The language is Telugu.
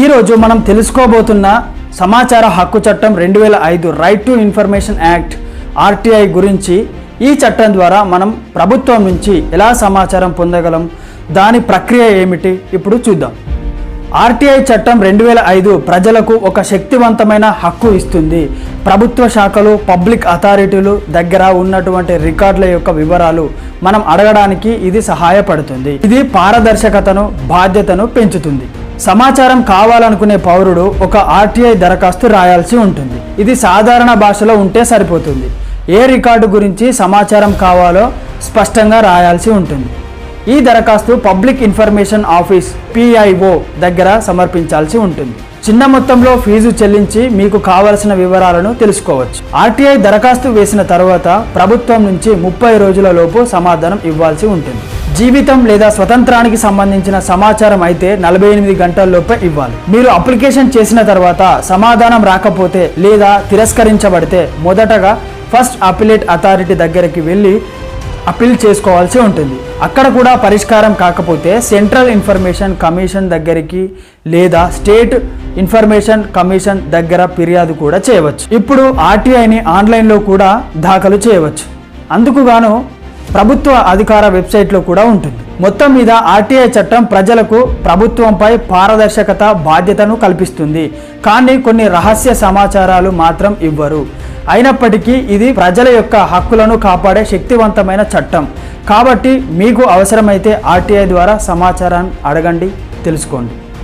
ఈరోజు మనం తెలుసుకోబోతున్న సమాచార హక్కు చట్టం రెండు వేల ఐదు right to information act RTI గురించి ఈ చట్టం ద్వారా మనం ప్రభుత్వం నుంచి ఎలా సమాచారం పొందగలం దాని ప్రక్రియ ఏమిటి ఇప్పుడు చూద్దాం. ఆర్టీఐ చట్టం రెండు వేల ఐదు ప్రజలకు ఒక శక్తివంతమైన హక్కు ఇస్తుంది. ప్రభుత్వ శాఖలు పబ్లిక్ అథారిటీలు దగ్గర ఉన్నటువంటి రికార్డుల యొక్క వివరాలు మనం అడగడానికి ఇది సహాయపడుతుంది. ఇది పారదర్శకతను బాధ్యతను పెంచుతుంది. సమాచారం కావాలనుకునే పౌరుడు ఒక ఆర్టీఐ దరఖాస్తు రాయాల్సి ఉంటుంది. ఇది సాధారణ భాషలో ఉంటే సరిపోతుంది. ఏ రికార్డు గురించి సమాచారం కావాలో స్పష్టంగా రాయాల్సి ఉంటుంది. ఈ దరఖాస్తు పబ్లిక్ ఇన్ఫర్మేషన్ ఆఫీస్ పిఐఓ దగ్గర సమర్పించాల్సి ఉంటుంది. చిన్న మొత్తంలో ఫీజు చెల్లించి మీకు కావలసిన వివరాలను తెలుసుకోవచ్చు. ఆర్టీఐ దరఖాస్తు వేసిన తర్వాత ప్రభుత్వం నుంచి ముప్పై రోజుల లోపు సమాధానం ఇవ్వాల్సి ఉంటుంది. జీవితం లేదా స్వతంత్రానికి సంబంధించిన సమాచారం అయితే నలభై ఎనిమిది గంటల్లోపే ఇవ్వాలి. మీరు అప్లికేషన్ చేసిన తర్వాత సమాధానం రాకపోతే లేదా తిరస్కరించబడితే మొదటగా ఫస్ట్ అపిలేట్ అథారిటీ దగ్గరికి వెళ్ళి అప్పీల్ చేసుకోవాల్సి ఉంటుంది. అక్కడ కూడా పరిష్కారం కాకపోతే సెంట్రల్ ఇన్ఫర్మేషన్ కమిషన్ దగ్గరికి లేదా స్టేట్ ఇన్ఫర్మేషన్ కమిషన్ దగ్గర ఫిర్యాదు కూడా చేయవచ్చు. ఇప్పుడు ఆర్టీఐని ఆన్లైన్లో కూడా దాఖలు చేయవచ్చు. అందుకుగాను ప్రభుత్వ అధికార వెబ్సైట్లో కూడా ఉంటుంది. మొత్తం మీద ఆర్టీఐ చట్టం ప్రజలకు ప్రభుత్వంపై పారదర్శకత బాధ్యతను కల్పిస్తుంది. కానీ కొన్ని రహస్య సమాచారాలు మాత్రం ఇవ్వరు. అయినప్పటికీ ఇది ప్రజల యొక్క హక్కులను కాపాడే శక్తివంతమైన చట్టం. కాబట్టి మీకు అవసరమైతే ఆర్టీఐ ద్వారా సమాచారాన్ని అడగండి తెలుసుకోండి.